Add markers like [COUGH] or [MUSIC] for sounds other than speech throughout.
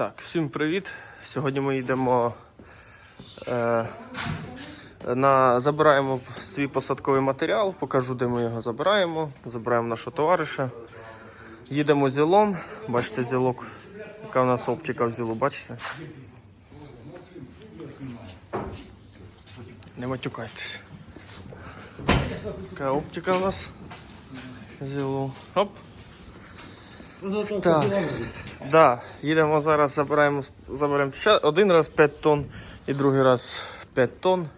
Так, всім привіт. Сьогодні ми йдемо е, на, забираємо свій посадковий матеріал, покажу, де ми його забираємо. Забираємо нашого товариша. Їдемо зілом. Бачите, зілок, яка у нас оптика в зілу, бачите? Не матюкайтесь. Така оптика у нас. Зілу. Оп. Так. Да, їдемо зараз, забираємо, заберемо ще один раз 5 тонн і другий раз 5 тонн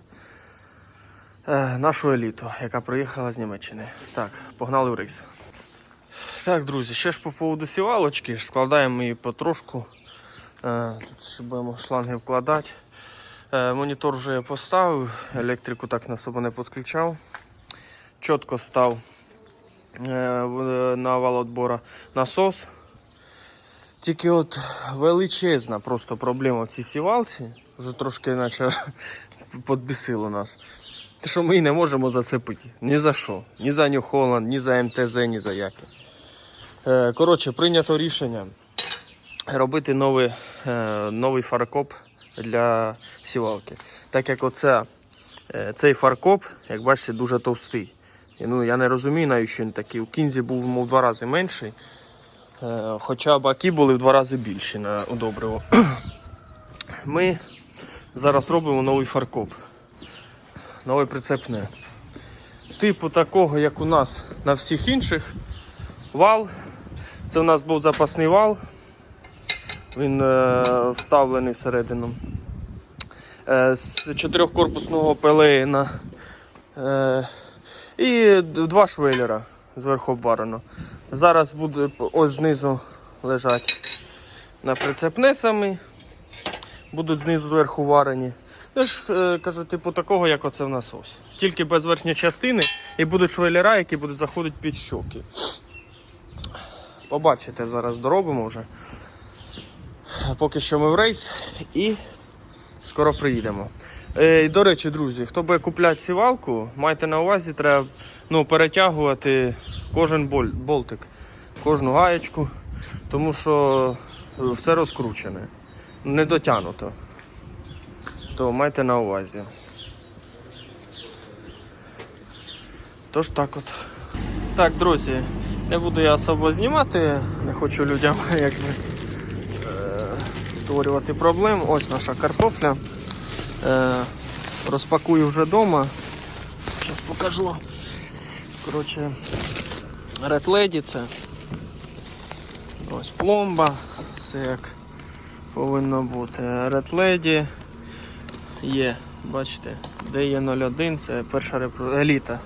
е, нашу еліту, яка приїхала з Німеччини. Так, погнали в рейс. Так, друзі, ще ж по поводу сівалочки, складаємо її потрошку. Е, тут ще будемо шланги вкладати. Е, монітор вже я поставив, електрику так на себе не підключав. Чітко став на валотбора насос. Тільки от величезна просто проблема в цій сівалці, вже трошки наче [LAUGHS] підбісило нас. Те, що ми її не можемо зацепити. Ні за що. Ні за New Holland, ні за МТЗ, ні за яке. Е, Коротше, прийнято рішення робити новий, е, новий фаркоп для сівалки. Так як оце, е, цей фаркоп, як бачите, дуже товстий. Ну, я не розумію, навіщо він такий. У кінзі був мов, в два рази менший. Е, Хоча баки були в два рази більші на у добриво. [CLEARS THROAT] Ми зараз робимо новий фаркоп. Нове прицепне. Типу такого, як у нас на всіх інших. Вал. Це у нас був запасний вал. Він е, вставлений всередину. Е, з чотирьохкорпусного пелеїна. Е, і два швеллера зверху обварено. Зараз буде ось знизу лежать на прицепне самі. Будуть знизу зверху варені. Ну ж е, кажу, типу такого, як оце в нас ось. Тільки без верхньої частини і будуть швеллера, які будуть заходити під щоки. Побачите, зараз доробимо вже. Поки що ми в рейс і скоро приїдемо. Е, і, до речі, друзі, хто буде купляти сівалку, майте на увазі, треба ну, перетягувати кожен болтик, кожну гаєчку, тому що е, все розкручене, не дотягнуто. То майте на увазі. Тож так от. Так, друзі, не буду я особо знімати, не хочу людям [LAUGHS] якби, е, створювати проблем. Ось наша картопля. Е, розпакую вже вдома. Зараз покажу. Коротше, Lady це. Ось пломба, все як повинно бути. Lady є, бачите, DE01, це перша репро... еліта.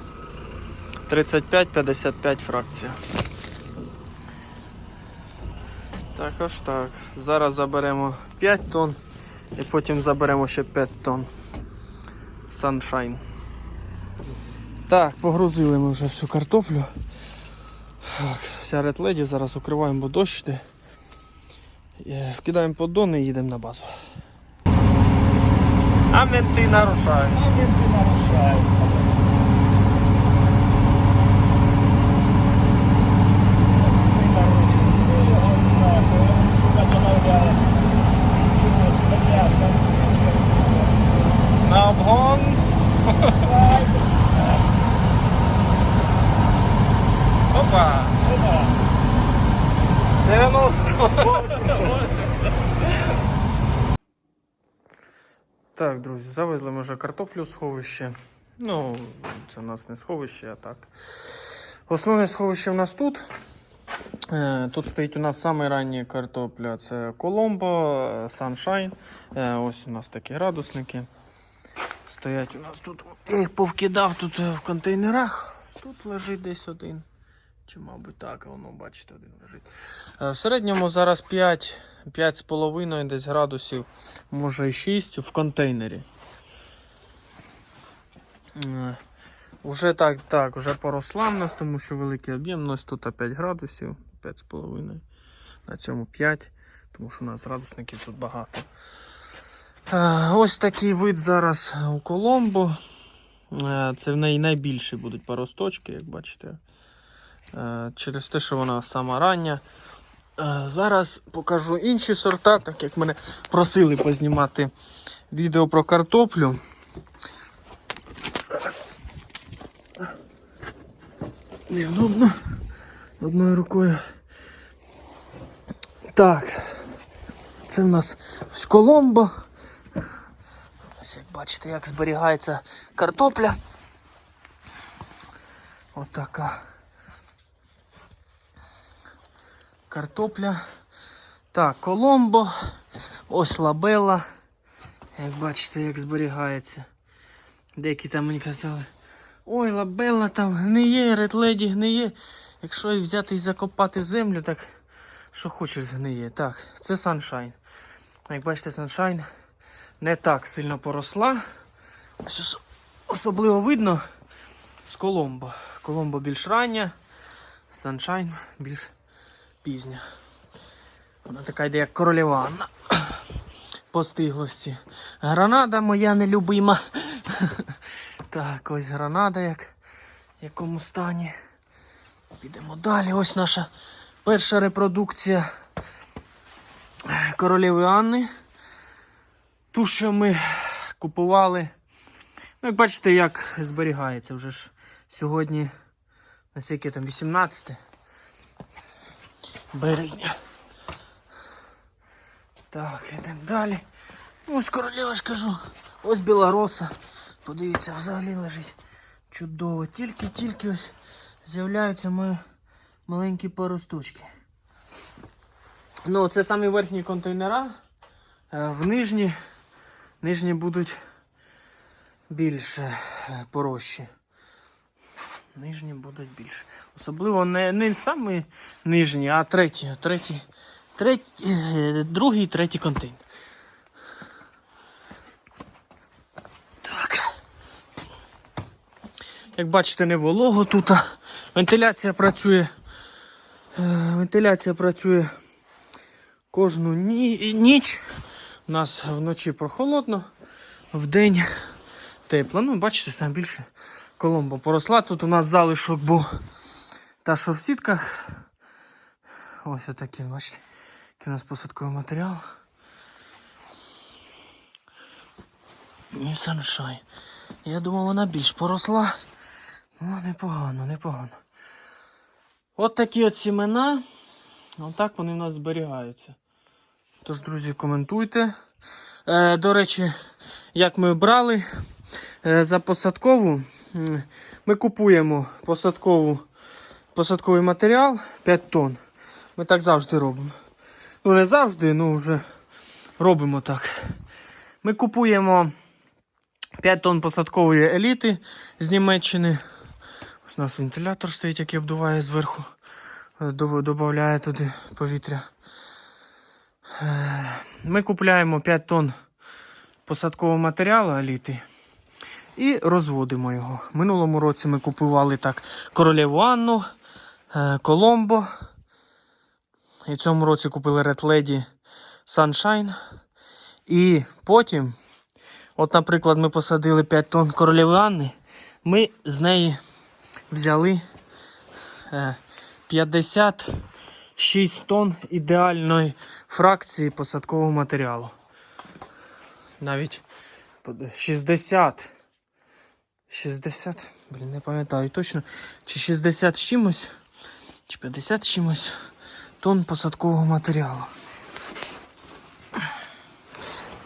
35-55 фракція. Також так. Зараз заберемо 5 тонн і потім заберемо ще 5 тонн. Sunshine. Так, погрузили ми вже всю картоплю. Так, вся Red Lady, зараз укриваємо, бо дощ йде. Е, Вкидаємо поддон і їдемо на базу. А менти нарушають. На Так, друзі, завезли ми вже картоплю в сховище. Ну, це у нас не сховище, а так. Основне сховище в нас тут. Е, Тут стоїть у нас саме ранні картопля. Це Коломбо, Sunshine. Е, Ось у нас такі градусники. Стоять у нас тут. Я їх повкидав тут е, в контейнерах. Тут лежить десь один. Чи, мабуть, так, воно, бачите, один лежить. В середньому зараз 5, 5,5 десь градусів, може і 6 в контейнері. Е, Уже так, так, вже поросла в нас, тому що великий об'єм. Нас тут 5 градусів, 5,5. На цьому 5, тому що у нас градусників тут багато. Е, Ось такий вид зараз у Коломбо. Е, Це в неї найбільші будуть паросточки, як бачите. Через те, що вона сама рання. Е, Зараз покажу інші сорта, так як мене просили познімати відео про картоплю. Зараз. Невдобно. Одною рукою. Так. Це в нас Коломбо. Ось як бачите, як зберігається картопля. Отака. Картопля. Так, Коломбо. Ось лабела. Як бачите, як зберігається. Деякі там мені казали. Ой, лабела там гниє, редледі гниє. Якщо їх взяти і закопати в землю, так що хочеш згниє. Так, це Sunshine. Як бачите, Sunshine не так сильно поросла. Ось ос- Особливо видно з Коломбо. Коломбо більш рання, Sunshine більш пізня. Вона така йде як королева. По стиглості. Гранада моя нелюбима. [LAUGHS] Так, ось гранада як в якому стані. Підемо далі. Ось наша перша репродукція королеви Анни. Ту, що ми купували. Ну, як бачите, як зберігається вже ж сьогодні. На скільки там 18 березня. Так, йдемо далі. Ось королева ж кажу. Ось білороса. Подивіться, взагалі лежить чудово. Тільки-тільки ось з'являються мої маленькі паросточки. Ну, це самі верхні контейнера. Е, В нижні, нижні будуть більше е, порожчі. Нижні будуть більше. Особливо не, не самі нижні, а треті. треті, треті е, другий третій контейнер. Так. Як бачите, не волого тут. Вентиляція працює. е, Вентиляція працює кожну ніч. У нас вночі прохолодно, вдень тепло. Ну, бачите, сам більше коломбо поросла. Тут у нас залишок був та, що в сітках. Ось отакий, бачите, який у нас посадковий матеріал. І саншай. Я думав, вона більш поросла. Ну, непогано, непогано. От такі от сімена. Отак вони у нас зберігаються. Тож, друзі, коментуйте. Е, до речі, як ми брали е, за посадкову, ми купуємо посадкову, посадковий матеріал 5 тонн. Ми так завжди робимо. Ну, не завжди, ну вже робимо так. Ми купуємо 5 тонн посадкової еліти з Німеччини. Ось у нас вентилятор стоїть, який обдуває зверху, додає туди повітря. Е, Ми купляємо 5 тонн посадкового матеріалу еліти і розводимо його. Минулому році ми купували так королеву Анну, е, Коломбо. І в цьому році купили Red Lady Sunshine. І потім, от, наприклад, ми посадили 5 тонн королеви Анни, ми з неї взяли е, 56 тонн ідеальної фракції посадкового матеріалу. Навіть под- 60. 60, блін, не пам'ятаю точно, чи 60 з чимось, чи 50 з чимось тонн посадкового матеріалу.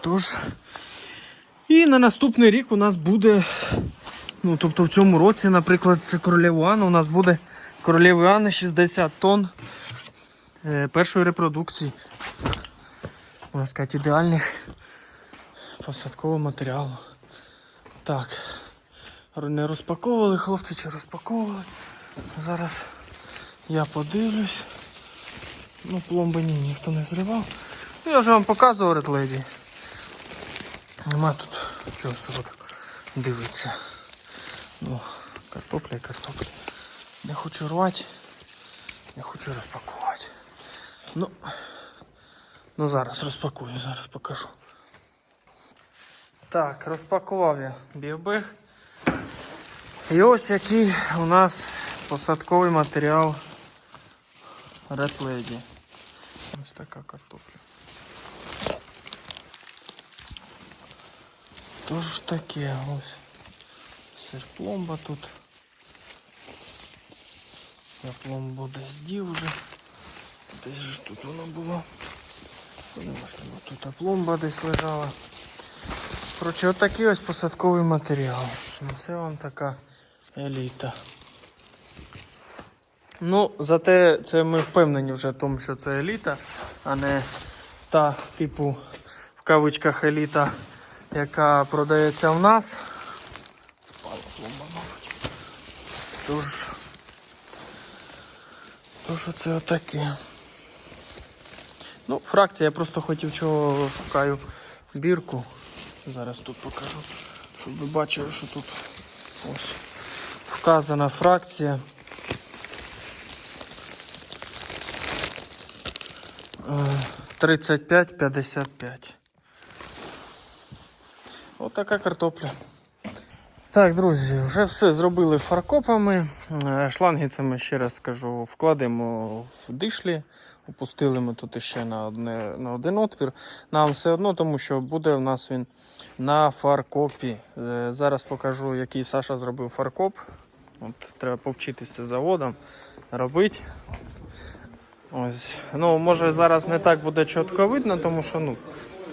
Тож, і на наступний рік у нас буде Ну, тобто в цьому році, наприклад, це королеву Анну, у нас буде королеви Анни 60 тонн е, першої репродукції. Можна сказати, ідеальних посадкового матеріалу. Так. Не розпаковували, хлопці чи розпаковували. Зараз я подивлюсь. Ну, пломби ні, ніхто не зривав. Ну, я вже вам показував Lady. Нема тут чого так дивитися. Ну, картопля і картопля. Не хочу рвати, не хочу розпакувати. Ну, ну зараз розпакую, зараз покажу. Так, розпакував я біобег. І ось який у нас посадковий матеріал Red Lady. така картопля. Тож таке ось. Це ж пломба тут. Я пломбу десь дів вже. Десь же ж тут воно було. Можливо, тут пломба десь лежала. Коротше, отакий ось посадковий матеріал. Ну, Це вам така Еліта. Ну, зате це ми впевнені вже в тому, що це еліта, а не та, типу, в кавичках еліта, яка продається в нас. Тож, тож оце отаке. Ну, фракція, я просто хотів чого шукаю бірку. Зараз тут покажу, щоб ви бачили, що тут ось вказана фракція. Е, 35-55. Отака картопля. Так, друзі, вже все зробили фаркопами. Е, Шланги це ми ще раз скажу, вкладемо в дишлі. Опустили ми тут ще на, одне, на один отвір. Нам все одно, тому що буде в нас він на фаркопі. Е, Зараз покажу, який Саша зробив фаркоп. От, треба повчитися заводом робити. Ось. Ну, може зараз не так буде чітко видно, тому що ну,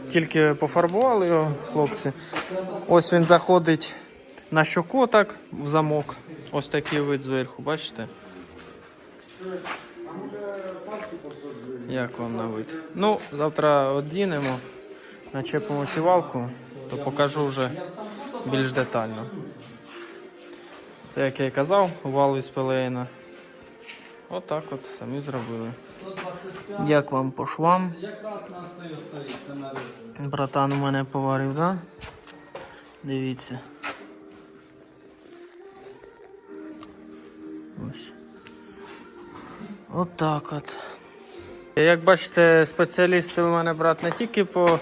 тільки пофарбували його хлопці. Ось він заходить на щоку так в замок. Ось такий вид зверху, бачите? Як вам на вид? Ну, завтра одінемо, начепимо сівалку, то покажу вже більш детально. Це, як я і казав, вал із пелеїна. Отак от самі зробили. Як вам по швам? Братан у мене поварив, да? Дивіться. Ось. Отак от. Як бачите, спеціалісти у мене брат не тільки по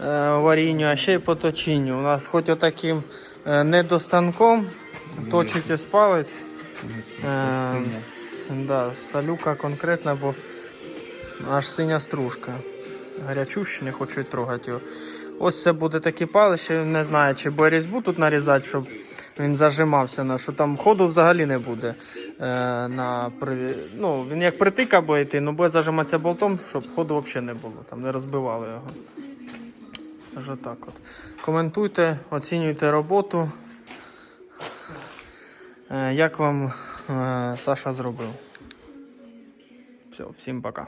е, варінню, а ще й по точінню. У нас хоч отаким е, недостанком точить ось палець. Е, да, сталюка конкретна, бо аж синя стружка. Гарячущий, не хочу трогати його. Ось це буде такі палище, не знаю, чи бо різьбу тут нарізати, щоб він зажимався, на що там ходу взагалі не буде. Е, на, при... ну, він як притика буде йти, ну буде зажиматися болтом, щоб ходу взагалі не було, там не розбивали його. Аж отак от. Коментуйте, оцінюйте роботу. Е, як вам е, Саша зробив? Все, всім пока.